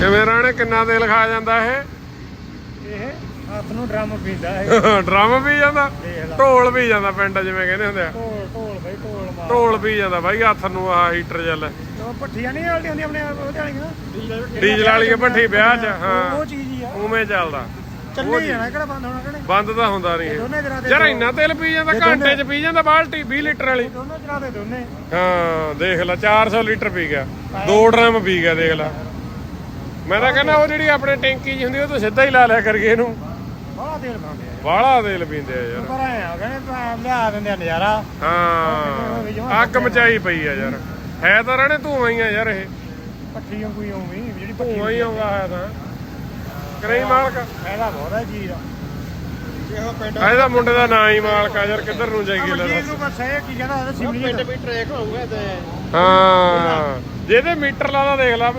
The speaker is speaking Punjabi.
ਕਿਵੇਂ ਰਾਣੇ ਕਿੰਨਾ ਤੇਲ ਖਾ ਜਾਂਦਾ ਇਹ? ਇਹ ਹੱਥ ਨੂੰ ਡਰਮ ਪੀਂਦਾ ਇਹ। ਡਰਮ ਵੀ ਜਾਂਦਾ? ਢੋਲ ਵੀ ਜਾਂਦਾ ਪਿੰਡ ਜਿਵੇਂ ਕਹਿੰਦੇ ਹੁੰਦੇ ਆ। ਢੋਲ ਢੋਲ ਬਈ ਢੋਲ ਮਾਰ। ਢੋਲ ਵੀ ਜਾਂਦਾ ਬਾਈ ਹੱਥ ਨੂੰ ਆ ਹੀਟਰ ਉਹ ਪੱਠੀਆਂ ਨਹੀਂ ਹਲਦੀਆਂ ਹੁੰਦੀਆਂ ਆਪਣੇ ਉਹਦੇ ਵਾਲੀਆਂ? ਡੀਜ਼ਲ ਵਾਲੀ ਭੱਠੀ ਵਿਆਹ 'ਚ ਉਹ ਹਾਂ ਚੀਜ਼ ਹੀ ਆ। ਉਵੇਂ ਚੱਲਦਾ। ਚੱਲੇ ਜਾਣਾ ਕਿਹੜਾ ਬੰਦ ਹੋਣਾ ਕਿਹੜੇ ਬੰਦ ਤਾਂ ਹੁੰਦਾ ਨਹੀਂ ਯਾਰ ਇੰਨਾ ਤੇਲ ਪੀ ਜਾਂਦਾ ਘੰਟੇ 'ਚ ਪੀ ਜਾਂਦਾ ਬਾਲਟੀ 20 ਲੀਟਰ ਵਾਲੀ। ਦੋਨੇ ਜਰਾ ਦੇ ਦੋਨੇ। ਹਾਂ ਦੇਖ ਲੈ 400 ਲੀਟਰ ਪੀ ਗਿਆ। ਦੋ ਡਰਮ ਪੀ ਗਿਆ ਦੇਖ ਲੈ। ਮੈਂ ਤਾਂ ਕਹਿੰਦਾ ਉਹ ਜਿਹੜੀ ਆਪਣੇ ਟੈਂਕੀ ਜੀ ਹੁੰਦੀ ਉਹ ਤੋਂ ਸਿੱਧਾ ਹੀ ਲਾ ਲਿਆ ਕਰੀਏ ਇਹਨੂੰ। ਤੇਲ ਆ। ਬਾਹਲਾ ਤੇਲ ਪੀਂਦੇ ਆ ਯਾਰ। ਪਰ ਆਇਆ ਕਹਿੰਦੇ ਭੈਣ ਲਿਆ ਦਿੰਦੇ ਆ ਨਜ਼ਾਰਾ। ਹਾਂ ਅੱਗ ਮਚਾਈ ਪਈ ਆ ਯਾਰ। ਹੈ ਤਾਂ ਰਣੇ ਧੂਆਂ ਹੀ ਆ ਯਾਰ ਇਹ। ਪੱਠੀ ਵਾਂਗੂ ਹੀ ਉਵੇਂ ਹੀ, ਜਿਹੜੀ ਪੱਠੀ ਧੂਆਂ ਹੀ ਆਉਂਦਾ ਹੈ ਤਾਂ। ਕਰਈ ਮਾਲਕ। ਫਾਇਦਾ ਬਹੁਤ ਹੈ ਚੀਜ਼ ਦਾ। ਇਹੋ ਪਿੰਡ ਇਹਦਾ ਮੁੰਡੇ ਦਾ ਨਾਂ ਹੀ ਮਾਲਕ ਆ ਯਾਰ ਕਿੱਧਰ ਨੂੰ ਜਾਈਏ ਲੈ ਮਨਜੀਤ ਨੂੰ ਬਸ ਇਹ ਕੀ ਕਹਿੰਦਾ ਉਹਦਾ ਸਿਮਲੀ ਪਿੰਡ ਵੀ ਟਰੈਕ ਹੋਊਗਾ ਤੇ ਹਾਂ ਜਿਹਦੇ ਮੀਟਰ ਲਾਦਾ ਦੇਖ ਲਾ।